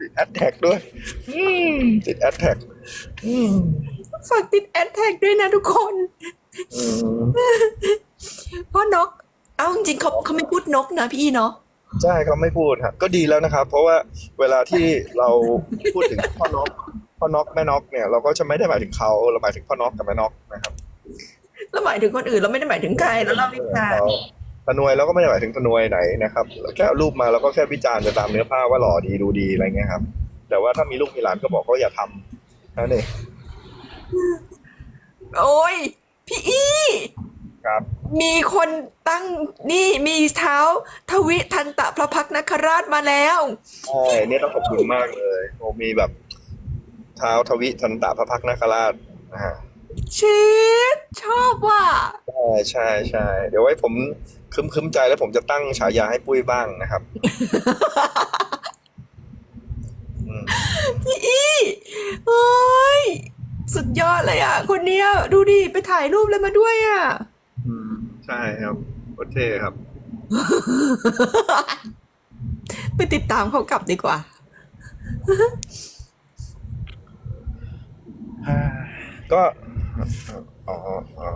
ติดแอดแท็กด้วยอืมติดแอดแท็กฝากติดแอดแท็กด้วยนะทุกคนเพราะนก เอาจริงๆเขาเขาไม่พูดนกนะพี่อีเนาะใช่เขาไม่พูดครับก็ดีแล้วนะครับ เพราะว่าเวลาที่เราพูดถึงพ่อนกพ่อนกแม่นกเนี่ย เราก็จะไม่ได้หมายถึงเขาเราหมายถึงพ่อนกกับแม่นกนะครับเราหมายถึงคนอื่นเราไม่ได้หมายถึงใครแล้วเราวิจารณ์เขา ตะนวยเราก็ไม่ได้หมายถึงตะนวยไหนนะครับแค่เอารูปมาเราก็แค่วิจารณ์ไปตามเนื้อผ้าว่าหล่อดีดูดีอะไรเงี้ยครับ แต่ว่าถ้ามีลูกมีหลานก็บอกก็อย่าทำนั่นเองโอ้ยพี่อีครับ มีคนตั้งนี่มีเท้าทวิทันตะพระพักตร์นคราชมาแล้วใช่เนี่ยต้องขอบคุณมากเลยโอ้มีแบบเท้าทวิทันตะพระพักตร์นาคราชนะฮะ ชิดชอบว่ะใช่ใช่ใช่เดี๋ยวไว้ผมคึมคึมๆใจแล้วผมจะตั้งฉายาให้ปุ้ยบ้างนะครับอืมพี่อีโอ้ยสุดยอดเลยอะ คนเนี้ยดูดิไปถ่ายรูปแล้วมาด้วยอะอืมใช่ครับโคตรเท่ครับ ไปติดตามเขากลับดีกว่าก็ อ๋ออ๋อ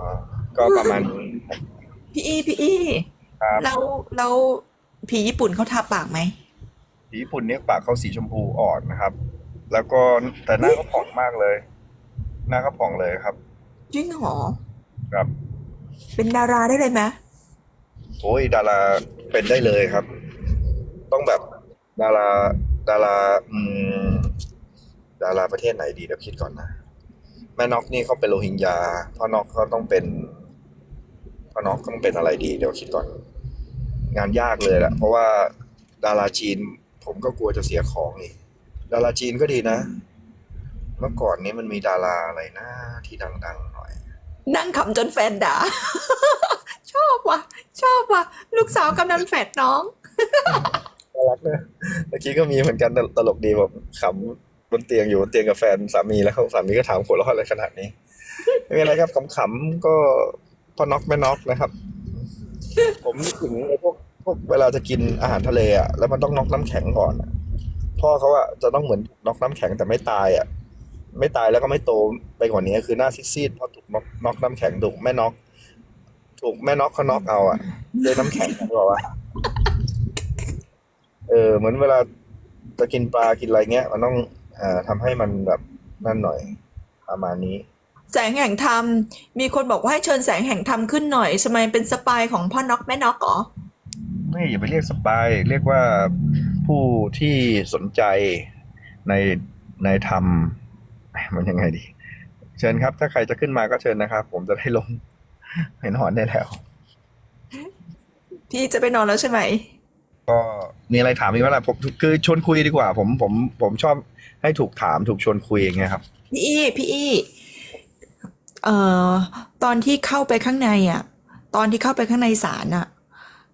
ก็ประมาณนี้พี่อีพี่อีครับเราเราผีญี่ปุ่นเขาทาปากไหมสีญี่ปุ่นเนี่ยปากเขาสีชมพูอ่อนนะครับ แล้วก็แต่หน้าเขาผ่องมากเลย หน้าเขาผ่องเลยครับจริงเหรอครับ เป็นดาราได้เลยไหมโอ้ยดาราเป็นได้เลยครับ ต้องแบบดาราดาราอืมดาราประเทศไหนดีเดี๋ยวคิดก่อนนะ แม่นอกนี่เขาเป็นโรฮิงญาพ่อนอกเขาต้องเป็นพ่อนอกต้องเป็นอะไรดี เดี๋ยวคิดก่อน งานยากเลยแหละเพราะว่าดาราจีน ผมก็กลัวจะเสียของอีกดาราจีนก็ดีนะ เมื่อก่อนนี้มันมีดาราอะไรนะ ที่ดังๆหน่อย นั่งขำจนแฟนด่า ชอบว่ะ ชอบว่ะ ลูกสาวกำนันแฝดน้องน่ารักนะเมื่อกี้ก็มีเหมือนกันตตลกดีแบบขำ บนเตียงอยู่บนเตียงกับแฟนสามีแล้วเขาสามีก็ถามหัวเราะอะไรขนาดนี้ไม่เป็นไรครับขำๆก็พอน็อกไม่น็อกนะครับ ผมนึกถึงพวกพวกเวลาจะกินอาหารทะเลอะแล้วมันต้องน็อกน้ำแข็งก่อนพ่อเขาอะจะต้องเหมือนน็อกน้ำแข็งแต่ไม่ตายอะไม่ตายแล้วก็ไม่โตไปกว่านี้คือหน้าซีดๆเพราะถูกน็อกน็อกน้ำแข็งถูกแม่น็อกถูกแม่น็อกเขาน็อกเอาอะด้วยน้ำแข็งบอกว่าเออเหมือนเวลาจะกินปลากินอะไรเงี้ย มันต้อง เอ่อทำให้มันแบบนั่นหน่อยประมาณนี้ แสงแห่งธรรมมีคนบอกว่าให้เชิญแสงแห่งธรรมขึ้นหน่อยทำไมเป็นสปายของพ่อน็อกแม่น็อกเหรอไม่อย่าไปเรียกสปายเรียกว่าผู้ที่สนใจในในธรรมเอ้ยมันยังไงดี เชิญครับ ถ้าใครจะขึ้นมาก็เชิญนะครับ ผมจะได้ลงเห็นหอนได้แล้ว พี่จะไปนอนแล้วใช่ไหม ก็มีอะไรถามอีกไหมล่ะผมคือชวนคุยดีกว่า ผมผมผมชอบ ให้ถูกถามถูกชวนคุยอย่างเงี้ยครับ พี่อี้พี่อี้เอ่อตอนที่เข้าไปข้างในอะ ตอนที่เข้าไปข้างในศาลอะ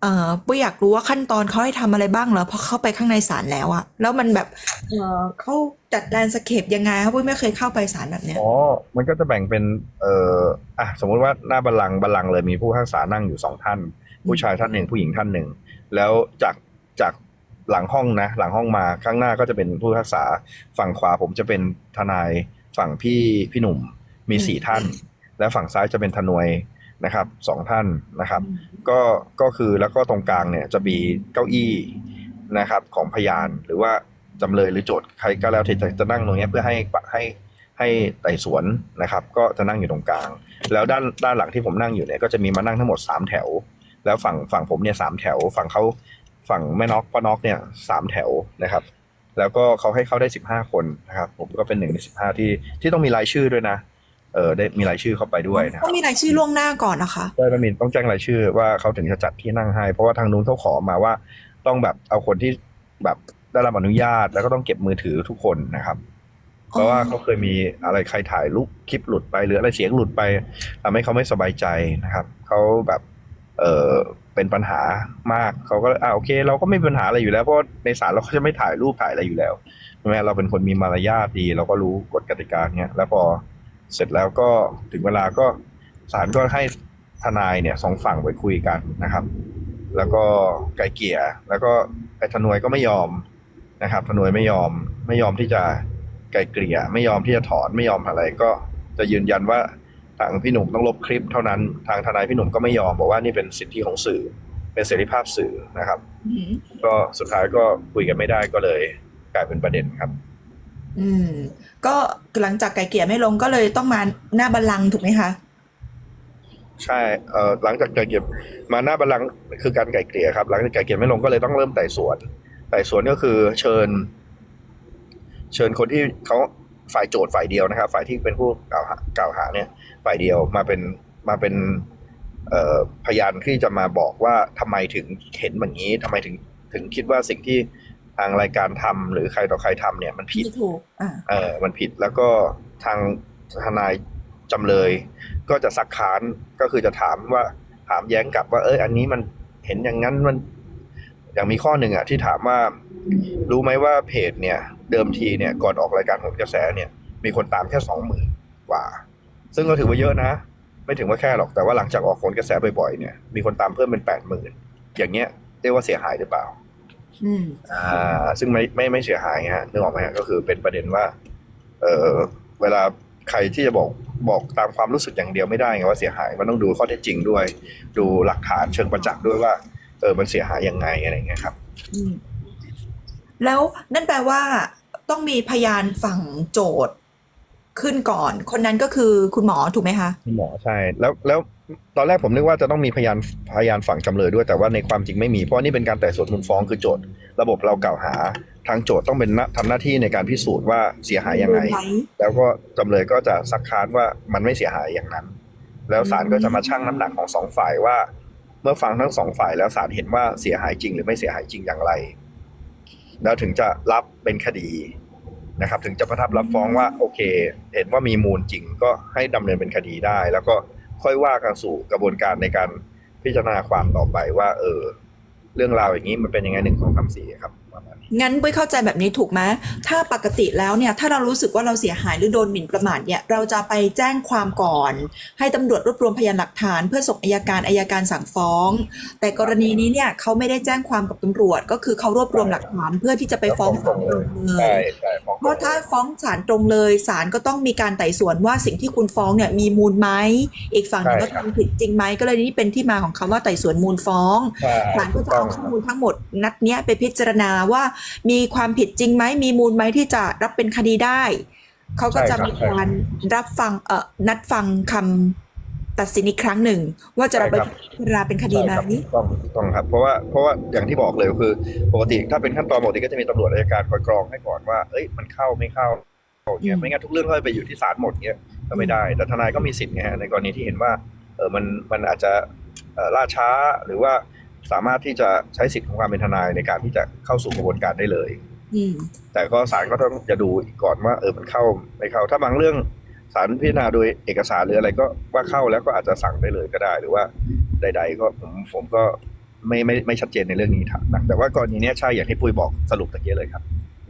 เอ่อปุ้ยอยากรู้ว่าขั้นตอนเขาให้ทำอะไรบ้างเหรอพอเข้าไปข้างในศาลแล้วอะแล้วมันแบบเอ่อเขาจัดแลนด์สเคปยังไงครับปุ้ยไม่เคยเข้าไปศาลแบบเนี้ยอ๋อมันก็จะแบ่งเป็นเอ่ออะสมมุติว่าหน้าบัลลังก์บัลลังก์เลยมีผู้พิพากษานั่งอยู่สองท่าน ผู้ชายท่านหนึ่งผู้หญิงท่านหนึ่ง แล้วจากจาก หลังห้องนะ หลังห้องมาข้างหน้าก็จะเป็นผู้พิพากษาฝั่งขวาผมจะเป็นทนายฝั่งพี่พี่หนุ่มมีสี่ท่าน และฝั่งซ้ายจะเป็นทนวยนะครับสองท่านนะครับ ก็ก็คือแล้วก็ตรงกลางเนี่ยจะมีเก้าอี้นะครับของพยานหรือว่าจำเลยหรือโจทย์ใครก็แล้วแต่จะจะนั่งตรงเนี้ยเพื่อให้ปะให้ให้ไต่สวนนะครับ ก็จะนั่งอยู่ตรงกลาง แล้วด้านด้านหลังที่ผมนั่งอยู่เนี่ยก็จะมีมานั่งทั้งหมดสามแถว แล้วฝั่งฝั่งผมเนี่ยสามแถว ฝั่งเขา ฝั่งแม่น็อกป้าน็อกเนี่ยสามแถวนะครับ แล้วก็เขาให้เข้าได้สิบห้าคนนะครับ ผมก็เป็นหนึ่งในสิบห้าที่ที่ต้องมีรายชื่อด้วยนะเออได้มีรายชื่อเข้าไปด้วยนะคต้รัอบงมีรายชื่อล่วงหน้าก่อนนะคะได้ประมินต้องแจ้งรายชื่อว่าเขาถึงจะจัดที่นั่งให้ เพราะว่าทางนู้นเขาขอมาว่าต้องแบบเอาคนที่แบบได้รับอนุญาต แล้วก็ต้องเก็บมือถือทุกคนนะครับ เพราะว่าเขาเคยมีอะไรใครถ่ายรูปคลิปหลุดไปหรืออะไรเสียงหลุดไปทำให้เขาไม่สบายใจนะครับเขาแบบ เออ เป็นปัญหามากเขาก็อ่าโอเค เราก็ไม่มีปัญหาอะไรอยู่แล้วเพราะในศาลเราก็จะไม่ถ่ายรูปถ่ายอะไรอยู่แล้วใช่ไหมเราเป็นคนมีมารยาทดี เราก็รู้กฎกติกาเนี้ยแล้วพอเสร็จแล้วก็ถึงเวลาก็ศาลก็ให้ทนายเนี่ยสองฝั่งไปคุยกันนะครับ แล้วก็ไกลเกลี่ยแล้วก็ไอ้ทนวยก็ไม่ยอมนะครับทนวยไม่ยอมไม่ยอมที่จะไกลเกลี่ยไม่ยอมที่จะถอนไม่ยอมอะไรก็จะยืนยันว่า ทางพี่หนุ่มต้องลบคลิปเท่านั้น ทางทนายพี่หนุ่มก็ไม่ยอมบอกว่านี่เป็นสิทธิของสื่อ เป็นเสรีภาพสื่อนะครับอืมก็สุดท้ายก็คุยกันไม่ได้ก็เลย กลายเป็นประเด็นครับ อืม ก็หลังจากไก่เกลี่ยไม่ลงก็เลยต้องมาหน้าบัลลังก์ถูกไหมคะใช่เอ่อหลังจากไกลเกลี่ยมาหน้าบัลลังก์คือการไกลเกลี่ยครับ หลังจากไกลเกลี่ยไม่ลงก็เลยต้องเริ่มไต่สวนไต่สวนก็คือเชิญ เชิญคนที่เขา ฝ่ายโจทย์ฝ่ายเดียวนะครับ ฝ่ายที่เป็นผู้กล่าวหากล่าวหาเนี่ยฝ่ายเดียวมาเป็นมาเป็นเอ่อพยานที่จะมาบอกว่าทำไมถึงเห็นแบบนี้ทำไมถึงถึงคิดว่าสิ่งที่ทางรายการทำหรือใครต่อใครทำเนี่ยมันผิดที่ถูกอ่าเออมันผิดแล้วก็ทางทนายจำเลย ก็จะซักค้านก็คือจะถามว่าถามแย้งกลับว่าเอยอันนี้มันเห็นอย่างนั้นมันอย่างมีข้อหนึ่งอะที่ถามว่า รู้ไหมว่าเพจเนี่ย เดิมทีเนี่ยก่อนออกรายการโหนกระแสเนี่ย มีคนตามแค่สองหมื่นกว่า ซึ่งก็ถือว่าเยอะนะ ไม่ถึงว่าแค่หรอกแต่ว่าหลังจากออกโหนกระแสบ่อยๆเนี่ย มีคนตามเพิ่มเป็นแปดหมื่นอย่างเงี้ยเรียกว่าเสียหายหรือเปล่าอืมอ่า ซึ่งไม่ไม่ไม่เสียหายฮะนึกออกไหมฮะก็คือเป็นประเด็นว่า เออเวลาใครที่จะบอกบอกตามความรู้สึกอย่างเดียวไม่ได้ไงว่าเสียหายมันต้องดูข้อเท็จจริงด้วย ดูหลักฐานเชิงประจักษ์ด้วยว่า เออมันเสียหายยังไงอะไรอย่างเงี้ยครับอืม แล้วนั่นแปลว่าต้องมีพยานฝั่งโจทย์ขึ้นก่อน คนนั้นก็คือคุณหมอถูกไหมคะหมอใช่ แล้วแล้วตอนแรกผมนึกว่าจะต้องมีพยานพยานฝั่งจำเลยด้วยแต่ว่าในความจริงไม่มีเพราะนี่เป็นการไต่สวนมูลฟ้องคือโจทย์ ระบบเรากล่าวหา ทางโจทย์ต้องเป็นหน้าทำหน้าที่ในการพิสูจน์ว่าเสียหายยังไง แล้วก็จำเลยก็จะซักค้านว่ามันไม่เสียหายอย่างนั้น แล้วศาลก็จะมาชั่งน้ำหนักของสองฝ่ายว่า เมื่อฟังทั้งสองฝ่ายแล้วศาลเห็นว่าเสียหายจริงหรือไม่เสียหายจริงอย่างไร แล้วถึงจะรับเป็นคดีนะครับ ถึงจะประทับรับฟ้องว่าโอเค เห็นว่ามีมูลจริงก็ให้ดำเนินเป็นคดีได้ แล้วก็ค่อยว่ากันสู่กระบวนการในการพิจารณาความต่อไปว่า เออ เรื่องราวอย่างนี้มันเป็นยังไงหนึ่งของคำสี่ครับ งั้นปุ้ยเข้าใจแบบนี้ถูกไหมถ้าปกติแล้วเนี่ยถ้าเรารู้สึกว่าเราเสียหายหรือโดนหมิ่นประมาทเนี่ยเราจะไปแจ้งความก่อน ให้ตำรวจรวบรวมพยานหลักฐาน เพื่อส่งอายการอายการสั่งฟ้อง แต่กรณีนี้เนี่ยเขาไม่ได้แจ้งความกับตำรวจ ก็คือเขารวบรวมหลักฐานเพื่อที่จะไปฟ้องศาลตรงเลใช่ยใช่ฟ้องเพราะถ้าฟ้องศาลตรงเลยศาลก็ต้องมีการไต่สวนว่าสิ่งที่คุณฟ้องเนี่ยมีมูลไหมอีกฝั่งหนึงก็ทำผิดจริงไหมก็เลยนี่เป็นที่มาของคำว่าไต่สวนมูลฟ้องใช่ศาลก็ถูกจะต้อเอางข้อมูลทั้งหมดนัดเนี้ยไปพิจารณาว่ามีความผิดจริงไหมมีมูลไหมที่จะรับเป็นคดีได้ เขาก็จะมีการรับฟังเอ่อนัดฟังคำตัดสินอีกครั้งหนึ่ง ว่าจะรับไปพิจารณาเป็นคดีไหมใช่ครับถูกต้องถูกต้องครับ เพราะว่าเพราะว่าอย่างที่บอกเลยคือ ปกติถ้าเป็นขั้นตอนปกติก็จะมีตำรวจอัยการคอยกรองให้ก่อนว่าเอ้ยมันเข้าไม่เข้าอย่างเงี้ยไม่งั้นทุกเรื่องก็ไปอยู่ที่ศาลหมดเงี้ยก็ไม่ได้ แต่ทนายก็มีสิทธิ์ไงฮะในกรณีที่เห็นว่าเออมันมันอาจจะเอ่อล่าช้าหรือว่า สามารถที่จะใช้สิทธิ์ของความเป็นทนายในการที่จะเข้าสู่กระบวนการได้เลย อืม แต่ก็ศาลก็ต้องจะดูอีกก่อนว่า เออมันเข้าไม่เข้า ถ้าบางเรื่องศาลพิจารณาโดยเอกสารหรืออะไรก็ว่าเข้าแล้วก็อาจจะสั่งได้เลยก็ได้ หรือว่าใด ๆ ก็ผมผมก็ไม่ไม่ไม่ชัดเจนในเรื่องนี้นะแต่ว่ากรณีเนี้ยใช่อย่างที่ปุ้ยบอกสรุปตะเกียเลยครับ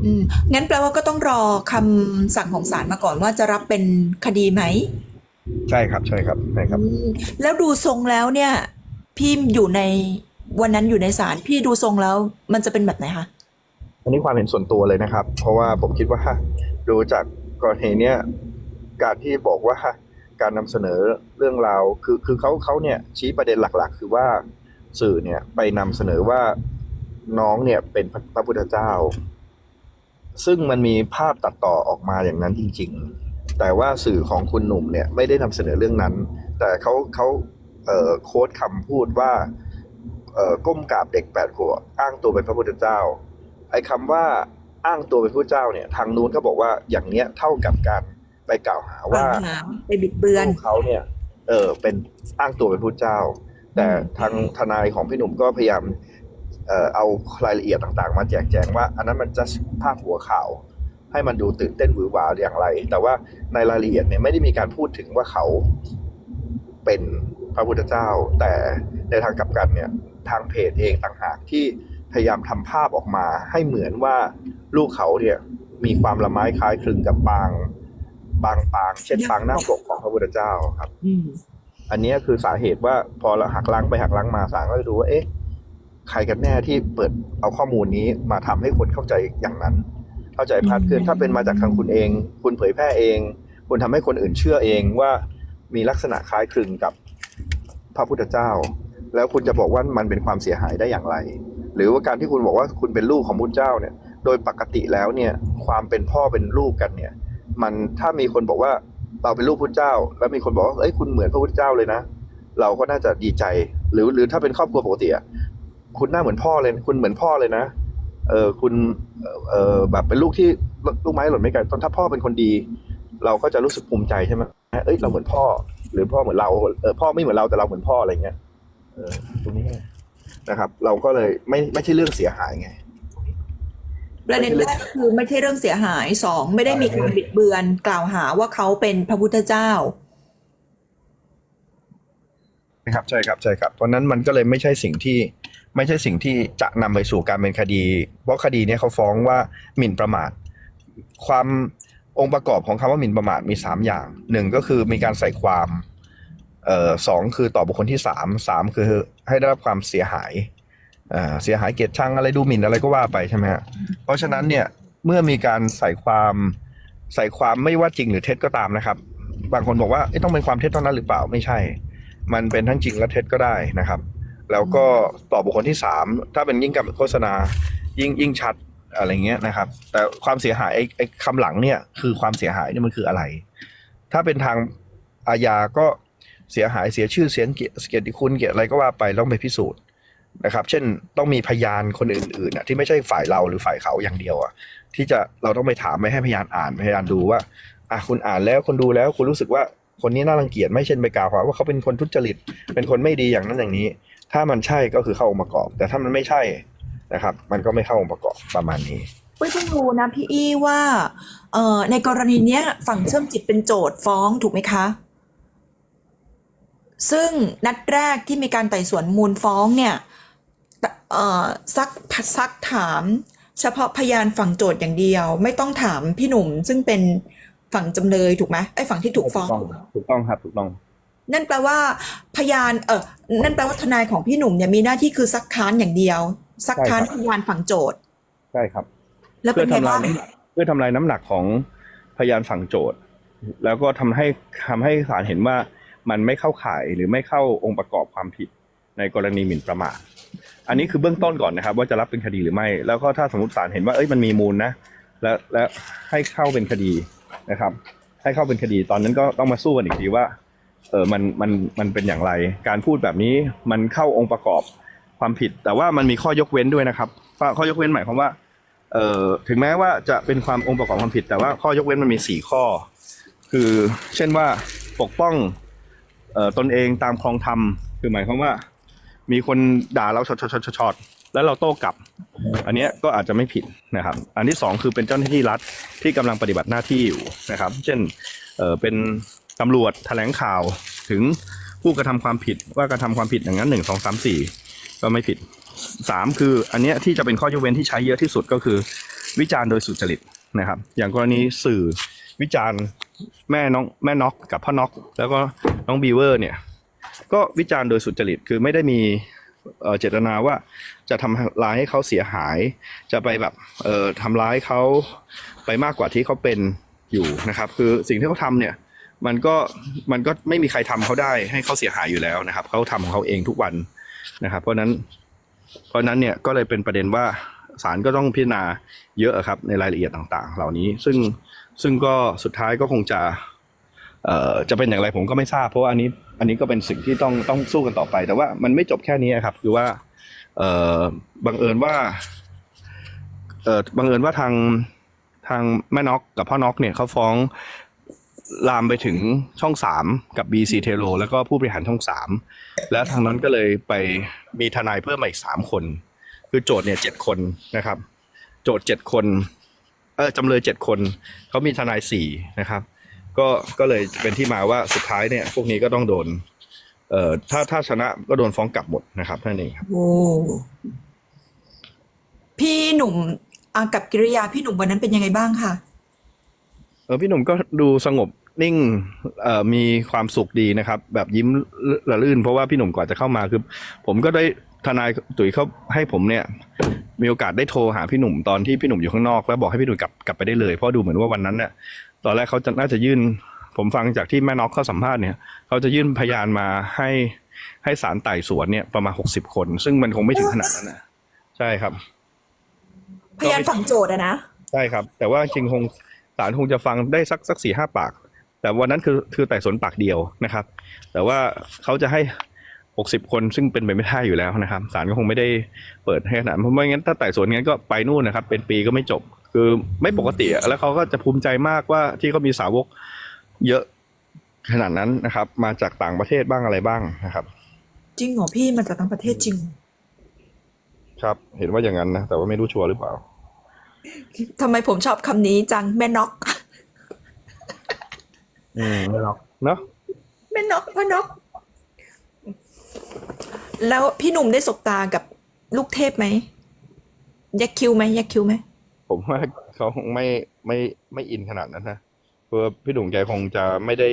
อืม งั้นแปลว่าก็ต้องรอคำสั่งของศาลมาก่อนว่าจะรับเป็นคดีไหมใช่ครับใช่ครับใช่ครับ อืมแล้วดูทรงแล้วเนี่ย พี่อยู่ใน วันนั้นอยู่ในศาลพี่ดูทรงแล้ว มันจะเป็นแบบไหนคะอันนี้ความเห็นส่วนตัวเลยนะครับ เพราะว่าผมคิดว่าดูจากกรณีเนี้ยการที่บอกว่าการนำเสนอเรื่องราวคือคือเขาเขาเนี่ยชี้ประเด็นหลักๆ คือว่าสื่อเนี่ยไปนำเสนอว่าน้องเนี่ยเป็นพระพุทธเจ้า ซึ่งมันมีภาพตัดต่อออกมาอย่างนั้นจริง ๆ แต่ว่าสื่อของคุณหนุ่มเนี่ยไม่ได้นำเสนอเรื่องนั้น แต่เขาเขาเอ่อโค้ดคำพูดว่า ก้มกราบเด็กแปดขวบอ้างตัวเป็นพระพุทธเจ้าไอ้คำว่าอ้างตัวเป็นผู้เจ้าเนี่ย ทางนู้นก็บอกว่าอย่างเนี้ยเท่ากับการไปกล่าวหาว่าปัญหาไปบิดเบือนลูกเขาเนี่ย เออเป็นอ้างตัวเป็นผู้เจ้า แต่ทางทนายของพี่หนุ่มก็พยายามเอ่อเอารายละเอียดต่างๆ มาแจกแจงว่า อันนั้นมันจะภาพหัวข่าว ให้มันดูตื่นเต้นหวือหวาอย่างไร แต่ว่าในรายละเอียดเนี่ยไม่ได้มีการพูดถึงว่าเขาเป็น พระพุทธเจ้า แต่ในทางกลับกันเนี่ยทางเพจเองต่างหากที่พยายามทำภาพออกมาให้เหมือนว่าลูกเขาเนี่ยมีความละไม้คล้ายคลึงกับปางบางปาง เช่นปางหน้าปกของพระพุทธเจ้าครับอืมอันเนี้ยคือสาเหตุว่าพอเราหักล้างไปหักล้างมาศาลก็จะดูว่าเอ๊ะใครกันแน่ที่เปิดเอาข้อมูลนี้มาทำให้คนเข้าใจอย่างนั้น เข้าใจพลาดเคลื่อนถ้าเป็นมาจากทางคุณเอง คุณเผยแพร่เอง คุณทำให้คนอื่นเชื่อเองว่ามีลักษณะคล้ายคลึงกับ พระพุทธเจ้า แล้วคุณจะบอกว่ามันเป็นความเสียหายได้อย่างไร หรือว่าการที่คุณบอกว่าคุณเป็นลูกของพุทธเจ้าเนี่ย โดยปกติแล้วเนี่ยความเป็นพ่อเป็นลูกกันเนี่ย มันถ้ามีคนบอกว่าเราเป็นลูกพุทธเจ้า แล้วมีคนบอกว่าเอ้ยคุณเหมือนพระพุทธเจ้าเลยนะ เราก็น่าจะดีใจ หรือหรือถ้าเป็นครอบครัวปกติอะคุณหน้าเหมือนพ่อเลย คุณเหมือนพ่อเลยนะเออคุณเออเออแบบเป็นลูกที่ลูกไม้หล่นไม่ไกลตอนถ้าพ่อเป็นคนดี เราก็จะรู้สึกภูมิใจใช่ไหมเอ้ยเราเหมือนพ่อ หรือพ่อเหมือนเราเออพ่อไม่เหมือนเราแต่เราเหมือนพ่ออะไรเงี้ยเออตรงนี้นะครับ เราก็เลยไม่ไม่ใช่เรื่องเสียหายไงประเด็นแรกก็คือไม่ใช่เรื่องเสียหายสองไม่ได้มีการบิดเบือนกล่าวหาว่าเขาเป็นพระพุทธเจ้านะครับใช่ครับใช่ครับเพราะฉะนั้นมันก็เลยไม่ใช่สิ่งที่ไม่ใช่สิ่งที่จะนำไปสู่การเป็นคดี เพราะคดีเนี้ยเขาฟ้องว่าหมิ่นประมาท ความ องค์ประกอบของคำว่าหมิ่นประมาทมีสามอย่างหนึ่งก็คือมีการใส่ความเอ่อสองคือต่อบุคคลที่สามสามคือให้ได้รับความเสียหายอ่าเสียหายเกียรติชังอะไรดูหมิ่นอะไรก็ว่าไปใช่ไหมฮะเพราะฉะนั้นเนี่ยเมื่อมีการใส่ความใส่ความไม่ว่าจริงหรือเท็จก็ตามนะครับ บางคนบอกว่าต้องเป็นความเท็จเท่านั้นหรือเปล่าไม่ใช่ มันเป็นทั้งจริงและเท็จก็ได้นะครับ แล้วก็ต่อบุคคลที่สามถ้าเป็นยิ่งกับโฆษณายิ่งยิ่งชัด อะไรเงี้ยนะครับ แต่ความเสียหายไอ้ไอ้คำหลังเนี่ย คือความเสียหายเนี่ยมันคืออะไร ถ้าเป็นทางอาญาก็เสียหายเสียชื่อเสียงเกียรติคุณเกียรติอะไรก็ว่าไปต้องไปพิสูจน์นะครับ เช่นต้องมีพยานคนอื่นๆน่ะที่ไม่ใช่ฝ่ายเราหรือฝ่ายเขาอย่างเดียวอะที่จะเราต้องไปถามไปให้พยานอ่านพยานดูว่าอะคุณอ่านแล้วคุณดูแล้วคุณรู้สึกว่าคนนี้น่ารังเกียจไม่เช่นไปกล่าวหาว่าเขาเป็นคนทุจริตเป็นคนไม่ดีอย่างนั้นอย่างนี้ ถ้ามันใช่ก็คือเข้าองค์ประกอบ แต่ถ้ามันไม่ใช่ นะครับ มันก็ไม่เข้าองค์ประกอบประมาณนี้ปุ้ยเพิ่งรู้นะพี่อี้ว่าเอ่อในกรณีเนี้ยฝั่งเชื่อมจิตเป็นโจทย์ฟ้องถูกไหมคะ ซึ่งนัดแรกที่มีการไต่สวนมูลฟ้องเนี่ยเอ่อซักซักถามเฉพาะพยานฝั่งโจทย์อย่างเดียว ไม่ต้องถามพี่หนุ่ม ซึ่งเป็นฝั่งจำเลยถูกไหมไอ้ฝั่งที่ถูกฟ้อง ถูกต้องครับถูกต้อง นั่นแปลว่าพยานเออนั่นแปลว่าทนายของพี่หนุ่มเนี่ยมีหน้าที่คือซักค้านอย่างเดียว ซักค้านใช่ครับพยานฝั่งโจทย์ใช่ครับ แล้วเพื่เป็อนไงทำลายบ้างน้ำหนักเพื่อทำลายน้ำหนักของพยานฝั่งโจทย์ แล้วก็ทำให้ทำให้ศาลเห็นว่ามันไม่เข้าข่ายหรือไม่เข้าองค์ประกอบความผิดในกรณีหมิ่นประมาทอันนี้คือเบื้องต้นก่อนนะครับ ว่าจะรับเป็นคดีหรือไม่ แล้วก็ถ้าสมมติศาลเห็นว่าเอ้ยมันมีมูลนะและและให้เข้าเป็นคดีนะครับ ให้เข้าเป็นคดีตอนนั้นก็ต้องมาสู้กันอีกทีว่าเออมันมันมันเป็นอย่างไร การพูดแบบนี้มันเข้าองค์ประกอบ ความผิด แต่ว่ามันมีข้อยกเว้นด้วยนะครับข้อยกเว้นหมายความว่าเอ่อถึงแม้ว่าจะเป็นความองค์ประกอบความผิด แต่ว่าข้อยกเว้นมันมีสี่ข้อ คือเช่นว่าปกป้องเอ่อตนเองตามคลองธรรมคือหมายความว่า มีคนด่าเราช็อตช็อตช็อตช็อตแล้วเราโต้กลับ อันนี้ก็อาจจะไม่ผิดนะครับ อันที่สองคือเป็นเจ้าหน้าที่รัฐที่กำลังปฏิบัติหน้าที่อยู่นะครับ เช่นเอ่อเป็นตำรวจแถลงข่าวถึงผู้กระทำความผิดว่ากระทำความผิดอย่างนั้นหนึ่งสองสามสี่ ก็ไม่ผิดสามคืออันเนี้ยที่จะเป็นข้อยกเว้นที่ใช้เยอะที่สุดก็คือ วิจารณ์โดยสุจริตนะครับ อย่างกรณีสื่อวิจารณ์แม่น้องแม่น็อกกับพ่อน็อกแล้วก็น้องบีเวอร์เนี่ยก็วิจารณ์โดยสุจริตคือไม่ได้มีเอ่อเจตนาว่าจะทำร้ายให้เขาเสียหาย จะไปแบบเอ่อทำร้ายเขาไปมากกว่าที่เขาเป็นอยู่นะครับ คือสิ่งที่เขาทำเนี่ยมันก็มันก็ไม่มีใครทำเขาได้ให้เขาเสียหายอยู่แล้วนะครับเขาทำของเขาเองทุกวัน นะครับ เพราะนั้น เพราะฉะนั้นเนี่ยก็เลยเป็นประเด็นว่าศาลก็ต้องพิจารณาเยอะครับในรายละเอียดต่างๆ เหล่านี้ ซึ่งซึ่งก็สุดท้ายก็คงจะเอ่อจะเป็นอย่างไรผมก็ไม่ทราบ เพราะว่าอันนี้อันนี้ก็เป็นสิ่งที่ต้องต้องสู้กันต่อไป แต่ว่ามันไม่จบแค่นี้ครับคือว่าเอ่อบังเอิญว่าเอ่อบังเอิญว่าทางทางแม่น็อกกับพ่อน็อกเนี่ยเขาฟ้อง ลามไปถึงช่องสามกับ BC t e l o แล้วก็ผู้บริหารช่องสามแล้วทางนั้นก็เลยไปมีทนายเพิ่มมาอีกสามคน คือโจทย์เนี่ยเจ็ดคนนะครับ โจทย์เจ็ดคนเออจำเลยเจ็ดคนเขามีทนายสี่นะครับ ก็ก็เลยเป็นที่มาว่าสุดท้ายเนี่ย พวกนี้ก็ต้องโดน เอ่อถ้าถ้าชนะก็โดนฟ้องกลับหมดนะครับนั่นเองครับโอ้พี่หนุ่มอากับกิริยาพี่หนุ่มวันนั้นเป็นยังไงบ้างคะ เออพี่หนุ่มก็ดูสงบนิ่งเอ่อมีความสุขดีนะครับ แบบยิ้มละลื่น เพราะว่าพี่หนุ่มก่อนจะเข้ามาคือ ผมก็ได้ทนายตุ๋ยเขาให้ผมเนี่ย มีโอกาสได้โทรหาพี่หนุ่มตอนที่พี่หนุ่มอยู่ข้างนอกแล้วบอกให้พี่หนุ่มกลับกลับไปได้เลยเพราะดูเหมือนว่าวันนั้นเนี่ยตอนแรกเขาจะน่าจะยื่น ผมฟังจากที่แม่น็อกเขาสัมภาษณ์เนี่ยเขาจะยื่นพยานมาให้ให้ศาลไต่สวนเนี่ยประมาณหกสิบคน ซึ่งมันคงไม่ถึงขนาดนั้นนะใช่ครับ พยานฝั่งโจทย์อะนะใช่ครับ แต่ว่าจริงๆคง ศาลคงจะฟังได้สักสักสี่ห้าปาก แต่วันนั้นคือคือไต่สวนปากเดียวนะครับ แต่ว่าเขาจะให้หกสิบคนซึ่งเป็นไปไม่ได้อยู่แล้วนะครับศาลก็คงไม่ได้เปิดให้ขนาดนั้นเพราะไม่งั้นถ้าไต่สวนงั้นก็ไปนู่นนะครับ เป็นปีก็ไม่จบ คือไม่ปกติอะแล้วเขาก็จะภูมิใจมากว่าที่เขามีสาวกเยอะขนาดนั้นนะครับ มาจากต่างประเทศบ้างอะไรบ้างนะครับ จริงเหรอพี่มาจากต่างประเทศจริงเหรอครับ เห็นว่าอย่างนั้นนะแต่ว่าไม่รู้ชัวร์หรือเปล่า ทำไมผมชอบคำนี้จังแม่น็อกอืมไม่หรอกเนาะแม่น็อกแม่น็อกแล้วพี่หนุ่มได้สบตากับลูกเทพไหมยักคิวไหมยักคิวไหมผมว่าเขาคงไม่ไม่ไม่อินขนาดนั้นนะเพราะว่าพี่หนุ่มแกคงจะไม่ได้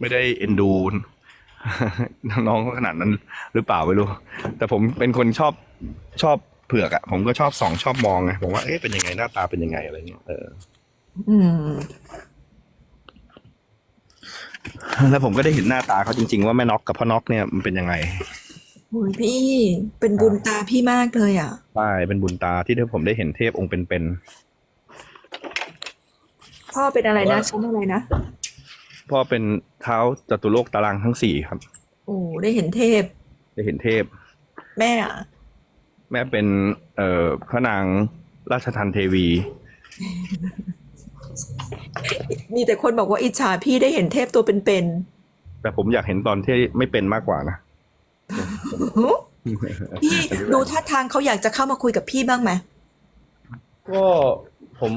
ไม่ได้เอ็นดูน้องๆขนาดนั้น หรือเปล่าไม่รู้ แต่ผมเป็นคนชอบชอบ เผือกอะผมก็ชอบส่องชอบมองไงผมว่าเอ๊ะเป็นยังไงหน้าตาเป็นยังไงอะไรเงี้ยเอออืม แล้วผมก็ได้เห็นหน้าตาเขาจริง ๆ ว่าแม่น็อกกับพ่อน็อกเนี่ยมันเป็นยังไงโอ้ยพี่เป็นบุญตาพี่มากเลยอะใช่เป็นบุญตาที่ได้ผมได้เห็นเทพองค์เป็นพ่อเป็นอะไรนะชั้นอะไรนะๆพ่อเป็นเท้าจตุโลกตารางทั้งสี่ครับ โอ้ได้เห็นเทพ ได้เห็นเทพ แม่อะ แม่เป็น เอ่อพระนางราชทันเทวี มีแต่คนบอกว่าอิจฉาพี่ได้เห็นเทพตัวเป็นแต่ผมอยากเห็นตอนที่ไม่เป็นมากกว่านะ ๆ พี่ดูท่าทางเขาอยากจะเข้ามาคุยกับพี่บ้างไหมก็ผม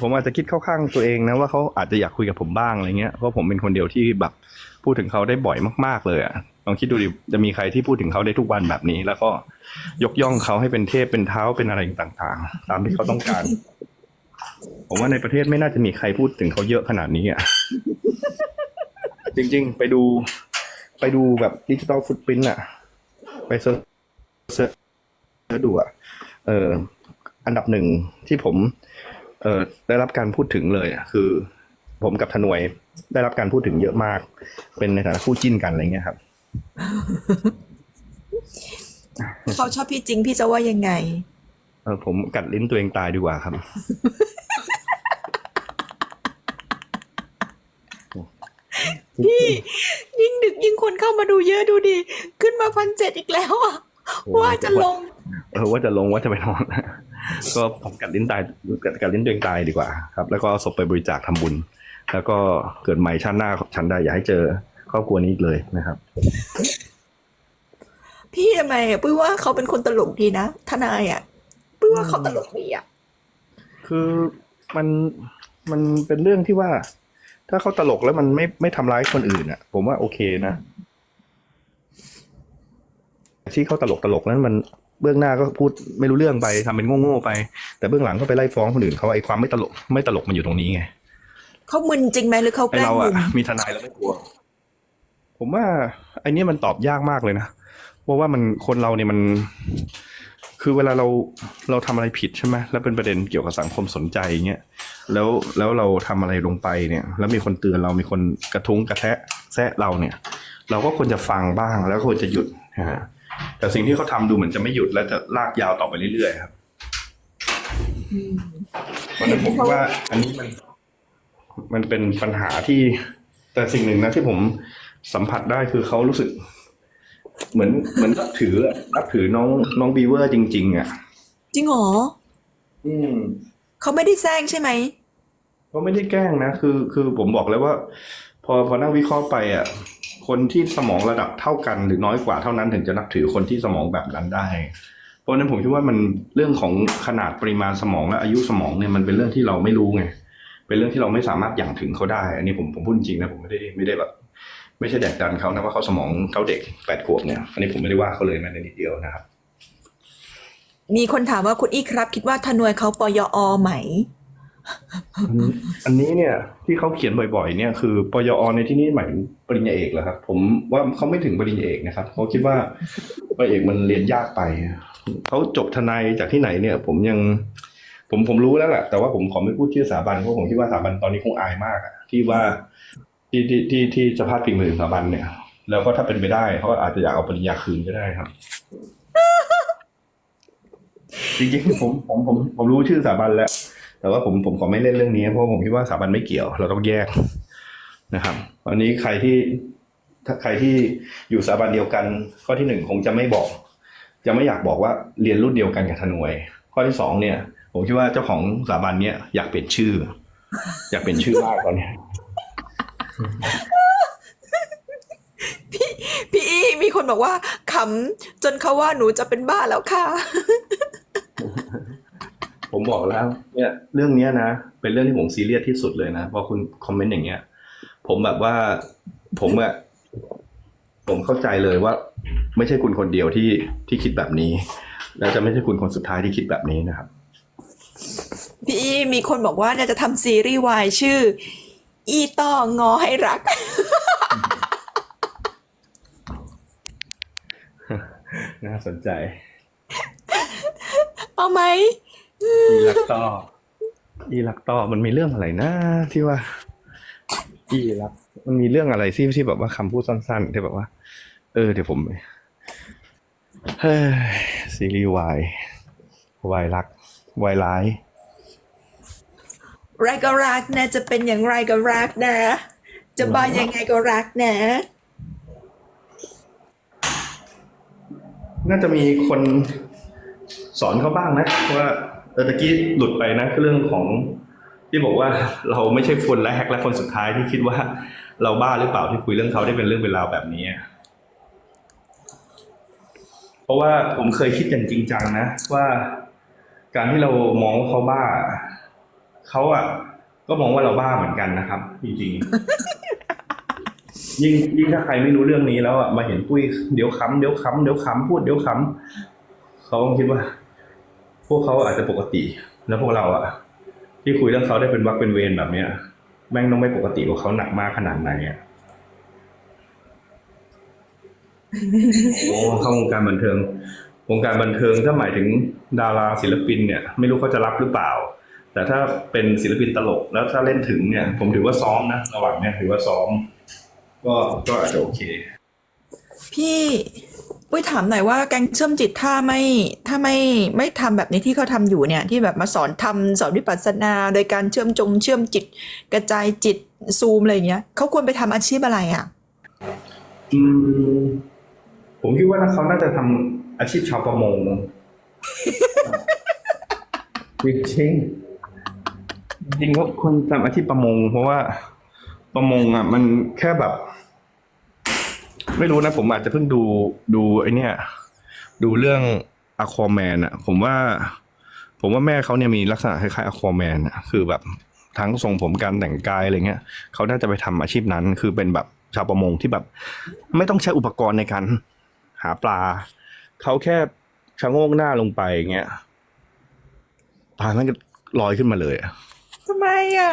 ผมอาจจะคิดเข้าข้างตัวเองนะว่าเขาอาจจะอยากคุยกับผมบ้างอะไรเงี้ยเพราะผมเป็นคนเดียวที่แบบพูดถึงเขาได้บ่อยมาก ๆ เลยอะล องคิดดูดิจะมีใครที่พูดถึงเขาได้ทุกวันแบบนี้ แล้วก็ยกย่องเขาให้เป็นเทพเป็นเท้าเป็นอะไรต่างๆ ตามที่เขาต้องการ ผมว่าในประเทศไม่น่าจะมีใครพูดถึงเขาเยอะขนาดนี้อะจริง ๆ ไปดู ไปดูแบบดิจิตอลฟุตปรินต์อะ ไปเซิร์ชเซิร์ชดูอะเอออันดับหนึ่งที่ผม เอ่อได้รับการพูดถึงเลยอะคือ ผมกับธนวยได้รับการพูดถึงเยอะมาก เป็นในฐานะคู่จิ้นกันอะไรเงี้ยครับ เขาชอบพี่จริงพี่จะว่ายังไง เออผมกัดลิ้นตัวเองตายดีกว่าครับ พี่ยิ่งดึกยิ่งคนเข้ามาดูเยอะดูดิ ขึ้นมาพันเจ็ดอีกแล้วอะโอ้โหว่าจะลง เออว่าจะลงว่าจะไปนอนก็ผมกัดลิ้นตายกัดกัดลิ้นตัวเองตายดีกว่า ครับ แล้วก็เอาศพไปบริจาคทำบุญ แล้วก็เกิดใหม่ชาติหน้าฉันใดอย่าให้เจอ ครอบครัวนี้อีกเลยนะครับ พี่ทำไมอะปุ้ยว่าเขาเป็นคนตลกดีนะทนายอะปุ้ยว่าเขาตลกดีอะคือมันมันเป็นเรื่องที่ว่า ถ้าเขาตลกแล้วมันไม่ไม่ทำร้ายคนอื่นอะ ผมว่าโอเคนะที่เขาตลกตลกนั้นมันเบื้องหน้าก็พูดไม่รู้เรื่องไปทำเป็นโง่ๆไป แต่เบื้องหลังก็ไปไล่ฟ้องคนอื่นเขาไอ้ความไม่ตลกไม่ตลกมันอยู่ตรงนี้ไงเขามึนจริงไหมหรือเขาไอแกล้งเรามึอะนมีทนายแล้วไม่กลัว ผมว่าไอเนี้ยมันตอบยากมากเลยนะเพราะว่ามันคนเราเนี่ยมัน คือเวลาเราเราทำอะไรผิดใช่ไหมแล้วเป็นประเด็นเกี่ยวกับสังคมสนใจเงี้ยแล้วแล้วเราทำอะไรลงไปเนี่ย แล้วมีคนเตือนเรามีคนกระทุ้งกระแทะแซะเราเนี่ย เราก็ควรจะฟังบ้างแล้วควรจะหยุดนะฮะแต่สิ่งที่เขาทำดูเหมือนจะไม่หยุดและจะลากยาวต่อไปเรื่อยๆครับเพราะฉะนั้นผมว่า อันนี้มัน มันเป็นปัญหาที่แต่สิ่งหนึ่งนะที่ผม สัมผัสได้คือเขารู้สึก เหมือนเหมือนนับถืออะนับถือน้องน้องบีเวอร์จริง ๆ อะ จริงเหรออืมเขาไม่ได้แซงใช่ไหมเขาไม่ได้แกล้งนะคือ คือผมบอกเลยว่า พอพอนั่งวิเคราะห์ไปอะคนที่สมองระดับเท่ากันหรือน้อยกว่าเท่านั้นถึงจะนับถือคนที่สมองแบบนั้นได้ เพราะฉะนั้นผมคิดว่ามันเรื่องของขนาดปริมาณสมองและอายุสมองเนี่ยมันเป็นเรื่องที่เราไม่รู้ไง เป็นเรื่องที่เราไม่สามารถอย่างถึงเขาได้ อันนี้ผมผมพูดจริงนะผมไม่ได้ไม่ได้แบบ ไม่ใช่แดกดันเขานะว่าเขาสมองเท่าเด็กแปดขวบเนี่ยอันนี้ผมไม่ได้ว่าเขาเลยแม้แต่นิดเดียวนะครับ มีคนถามว่าคุณอี้ครับ คิดว่าทนวยเขาปยอไหม อันอันนี้เนี่ยที่เขาเขียนบ่อยๆ เนี่ยคือปยอในที่นี้หมายถึงปริญญาเอกเหรอครับ ผมว่าเขาไม่ถึงปริญญาเอกนะครับเขาคิดว่าปริญญาเอกมันเรียนยากไปเขาจบทนายจากที่ไหนเนี่ย ผมยังผมผมรู้แล้วแหละแต่ว่าผมขอไม่พูดชื่อสถาบันเพราะผมคิดว่าสถาบันตอนนี้คงอายมากอะที่ว่า ที่ที่ที่ที่จะพาดพิงไปถึงสถาบันเนี่ย แล้วก็ถ้าเป็นไปได้เขาอาจจะอยากเอาปริญญาคืนก็ได้ครับ จริงๆผมผมผมผมรู้ชื่อสถาบันแล้ว แต่ว่าผมผมขอไม่เล่นเรื่องนี้เพราะผมคิดว่าสถาบันไม่เกี่ยว เราต้องแยกนะครับวันนี้ใครที่ถ้าใครที่อยู่สถาบันเดียวกัน ข้อที่หนึ่งคงจะไม่บอก จะไม่อยากบอกว่าเรียนรุ่นเดียวกันกับธนวย ข้อที่สองเนี่ย ผมคิดว่าเจ้าของสถาบันเนี่ยอยากเปลี่ยนชื่อ อยากเปลี่ยนชื่อมากตอนนี้ ยพี่อีมีคนบอกว่าขำจนเขาว่าหนูจะเป็นบ้าแล้วค่ะ ผมบอกแล้ว เนี่ย เรื่องเนี้ยนะ เป็นเรื่องที่ผมซีเรียสที่สุดเลยนะพอคุณคอมเมนต์อย่างเงี้ย ผมแบบว่า ผมอะผมเข้าใจเลยว่า ไม่ใช่คุณคนเดียวที่ที่คิดแบบนี้ แล้วจะไม่ใช่คุณคนสุดท้ายที่คิดแบบนี้นะครับ พี่อีมีคนบอกว่าเนี่ยจะทำซีรีส์วายชื่อ อีต้องอให้รัก น่าสนใจ เอาไหมอีลักต้ออีลักต้อมันมีเรื่องอะไรนะที่ว่า อีลัก มันมีเรื่องอะไรที่ที่แบบว่าคำพูดสั้นๆที่แบบว่า เออ เดี๋ยวผมเฮ้ยซีรีส์วายวายรักวายร้าย รักก็รักนะ จะเป็นอย่างไรก็รักนะ จะบ้ายังไงก็รักนะ น่าจะมีคนสอนเขาบ้างนะ ว่าเออตะกี้หลุดไปนะเรื่องของที่บอกว่าเราไม่ใช่คนแรกและคนสุดท้ายที่คิดว่า เราบ้าหรือเปล่าที่คุยเรื่องเขาได้เป็นเรื่องเป็นราวแบบนี้เพราะว่าผมเคยคิดอย่างจริงจังนะว่าการที่เรามองว่าเขาบ้า เขาอะก็มองว่าเราบ้าเหมือนกันนะครับ จริงๆยิ่งยิ่งถ้าใครไม่รู้เรื่องนี้แล้วอะมาเห็นปุ้ยเดี๋ยวขำเดี๋ยวขำเดี๋ยวขำพูดเดี๋ยวขำเขาคงคิดว่า พวกเขาอาจจะปกติ แล้วพวกเราอะ ที่คุยเรื่องเขาได้เป็นวักเป็นเวรแบบเนี้ยแม่งต้องไม่ปกติกว่าเขาหนักมากขนาดไหนอะโอ้เข้าวงการบันเทิงวงการบันเทิงถ้าหมายถึงดาราศิลปินเนี่ย ไม่รู้เขาจะรับหรือเปล่า แต่ถ้าเป็นศิลปินตลกแล้วถ้าเล่นถึงเนี่ย ผมถือว่าซ้อมนะระหว่างเนี่ยถือว่าซ้อม ก็ก็อาจจะโอเค พี่ปุ้ยถามหน่อยว่าแกงเชื่อมจิตถ้าไม่ถ้าไม่ไม่ทำแบบนี้ที่เขาทำอยู่เนี่ย ที่แบบมาสอนทำสอนวิปัสสนาโดยการเชื่อมจงเชื่อมจิต กระจายจิตซูมอะไรอย่างเงี้ยเขาควรไปทำอาชีพอะไรอะอืมผมคิดว่าเขาน่าจะทำอาชีพชาวประมงจริง จริงจริงเขาคนทำอาชีพประมง เพราะว่าประมงอะ มันแค่แบบ ไม่รู้นะผมอาจจะเพิ่งดูดูไอเนี่ยดูเรื่องอะควแมนอะ ผมว่า ผมว่าแม่เขาเนี่ยมีลักษณะคล้ายๆอะควแมนอะคือแบบทั้งทรงผมการแต่งกายอะไรเงี้ยเขาน่าจะไปทำอาชีพนั้น คือเป็นแบบชาวประมงที่แบบ ไม่ต้องใช้อุปกรณ์ในการหาปลาเขาแค่ชะโงกหน้าลงไปอย่างเงี้ยปลาม่งก็ลอยขึ้นมาเลยอะ ทำไมอะ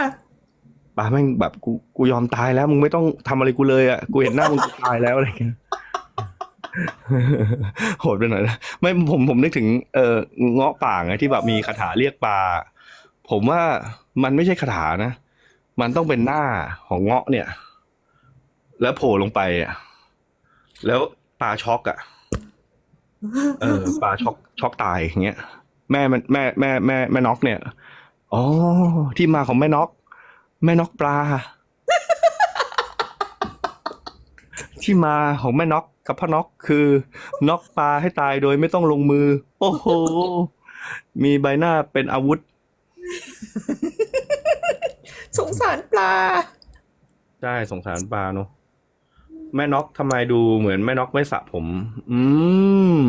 ปลาแม่งแบบกูกูยอมตายแล้ว มึงไม่ต้องทำอะไรกูเลยอะกูเห็นหน้ามึงกูตายแล้วอะไรเงี้ยโหดไปหน่อยนะไม่ผมผมนึกถึงเออเงาะป่าไงที่แบบมีคาถาเรียกปลาผมว่ามันไม่ใช่คาถานะมันต้องเป็นหน้าของเงาะเนี่ย แล้วโผล่ลงไปอะแล้วปลาช็อกอะเออปลาช็อกช็อกตายอย่างเงี้ยแม่มันแม่แม่แม่แม่น็อกเนี่ย อ๋อ ที่มาของแม่น็อกแม่น็อกปลา ที่มาของแม่น็อกกับพ่อน็อกคือน็อกปลาให้ตายโดยไม่ต้องลงมือ โอ้โห มีใบหน้าเป็นอาวุธ สงสารปลา ใช่สงสารปลาเนอะแม่น็อกทำไมดูเหมือนแม่น็อกไม่สระผม อืม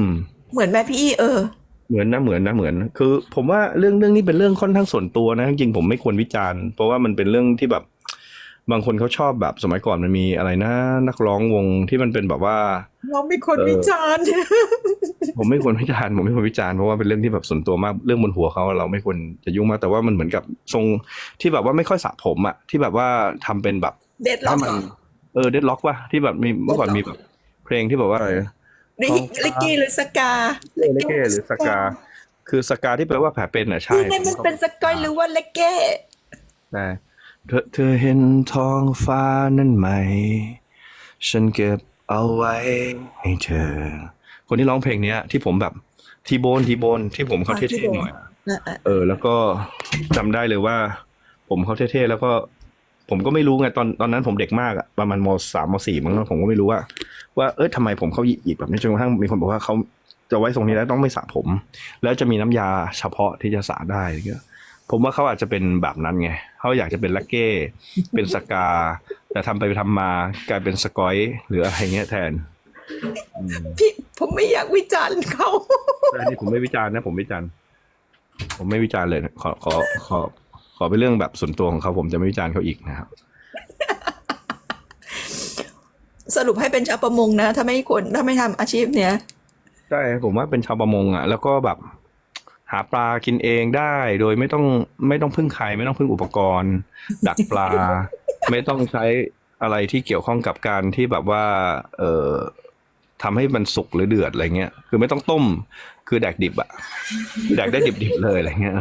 เหมือนแม่พี่อีเออ เหมือนนะเหมือนนะเหมือน คือ ผมว่าเรื่องเรื่องนี้เป็นเรื่องค่อนข้างส่วนตัวนะจริงๆผมไม่ควรวิจารณ์ เพราะว่ามันเป็นเรื่องที่แบบ บางคนเขาชอบแบบสมัยก่อนมันมีอะไรนะ นักร้องวงที่มันเป็นแบบว่าเราไม่คนเออวิจารณ์ผมไม่ควรวิจารณ์ผมไม่ควรวิจารณ์เพราะว่าเป็นเรื่องที่แบบส่วนตัวมากเรื่องบนหัวเขาเราไม่ควรจะยุ่งมากแต่ว่ามันเหมือนกับทรงที่แบบว่าไม่ค่อยสระผมอะที่แบบว่าทำเป็นแบบเด็ดล็อกถ้ามันเออเดดล็อกว่ะที่แบบมีเมื่อก่อนมีแบบ เพลงที่แบบว่าอะไรนะ ลิลิกกี้หรือสกาเลเก้หรือสกา คือสกาที่แปลว่าแผลเป็นอะใช่นี่นั่นมันเป็นสกอยหรือว่าเลกเก้ใช่เธอเธอเห็นท้องฟ้านั่นไหม ฉันเก็บเอาไว้ให้เธอ คนที่ร้องเพลงเนี้ย ที่ผมแบบทีโบนทีโบนที่ผมเขาเท่ๆหน่อย เออ แล้วก็จำได้เลยว่า ผมเขาเท่ๆแล้วก็ ผมก็ไม่รู้ไงตอนตอนนั้นผมเด็กมากอะประมาณมสามมสี่มั้งผมก็ไม่รู้ว่า ว่าเออทำไมผมเขาหยิกแบบนี้จนกระทั่งมีคนบอกว่าเขาจะไว้ทรงนี้แล้วต้องไม่สระผม แล้วจะมีน้ำยาเฉพาะที่จะสระได้อะไรเงี้ยผมว่าเขาอาจจะเป็นแบบนั้นไงเขาอยากจะเป็นลักเก้เป็นสกา แต่ทำไปทำมากลายเป็นสกอยหรืออะไรเงี้ยแทนอืมพี่ผมไม่อยากวิจารณ์เขาแต่นี่ผมไม่วิจารณ์นะ ผมไม่วิจารณ์ผมไม่วิจารณ์เลยนะขอขอขอ ขอเป็นเรื่องแบบส่วนตัวของเขาผมจะไม่วิจารณ์เขาอีกนะครับ สรุปให้เป็นชาวประมงนะ ถ้าไม่ควรถ้าไม่ทำอาชีพเนี้ยใช่ผมว่าเป็นชาวประมงอะ แล้วก็แบบหาปลากินเองได้ โดยไม่ต้องไม่ต้องพึ่งใครไม่ต้องพึ่งอุปกรณ์ ดักปลา ไม่ต้องใช้อะไรที่เกี่ยวข้องกับการที่แบบว่า เอ่อทำให้มันสุกหรือเดือดอะไรเงี้ย คือไม่ต้องต้ม คือแดกดิบอะแดกได้ดิบๆเลยอะไรเงี้ย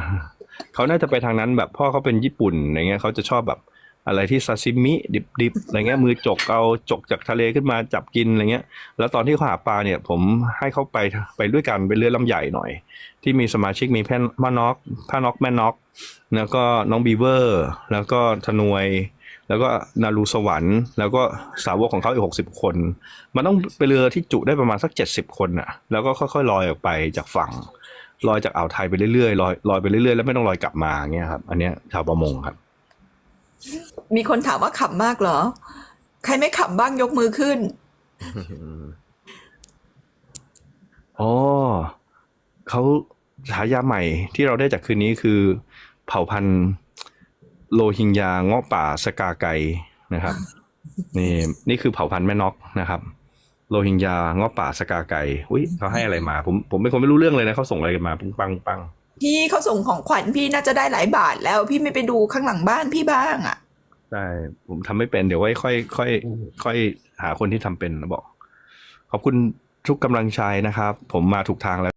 เขาน่าจะไปทางนั้นแบบพ่อเขาเป็นญี่ปุ่นอะไรเงี้ยเขาจะชอบแบบอะไรที่ซาซิมิดิบๆอะไรเงี้ยมือจกเอาจกจากทะเลขึ้นมาจับกินอะไรเงี้ย แล้วตอนที่เขาหาปลาเนี่ย ผมให้เขาไปไปด้วยกันไปเรือลำใหญ่หน่อย ที่มีสมาชิกมีแพ่นพ่อน็อกพ่อน็อกแม่น็อก แล้วก็น้องบีเวอร์ แล้วก็ธนวย แล้วก็นารูสวรรค์ แล้วก็สาวกของเขาอีกหกสิบคน มันต้องไปเรือที่จุได้ประมาณสักเจ็ดสิบคนน่ะ แล้วก็ค่อยๆลอยออกไปจากฝั่ง ลอยจากอ่าวไทยไปเรื่อยๆลอยลอยไปเรื่อยๆแล้วไม่ต้องลอยกลับมาเงี้ยครับ อันเนี้ยชาวประมงครับ มีคนถามว่าขำมากเหรอ ใครไม่ขำบ้างยกมือขึ้นอ๋อเขาฉายาใหม่ที่เราได้จากคืนนี้คือ เผ่าพันธุ์โลหิงญาเงาะป่าสกาไกนะครับนี่นี่คือเผ่าพันธุ์แม่นกนะครับ โลหิงญาเงาะป่าสกาไกอุ้ยเขาให้อะไรมา ผมผมเป็นคนไม่รู้เรื่องเลยนะเขาส่งอะไรกันมาปุ้งปังปังพี่เขาส่งของขวัญพี่น่าจะได้หลายบาทแล้วพี่ไม่ไปดูข้างหลังบ้านพี่บ้างอะใช่ผมทำไม่เป็นเดี๋ยวไว้ค่อยค่อยค่อยหาคนที่ทำเป็นแล้วบอก ขอบคุณทุกกำลังใจนะครับ ผมมาถูกทางแล้ว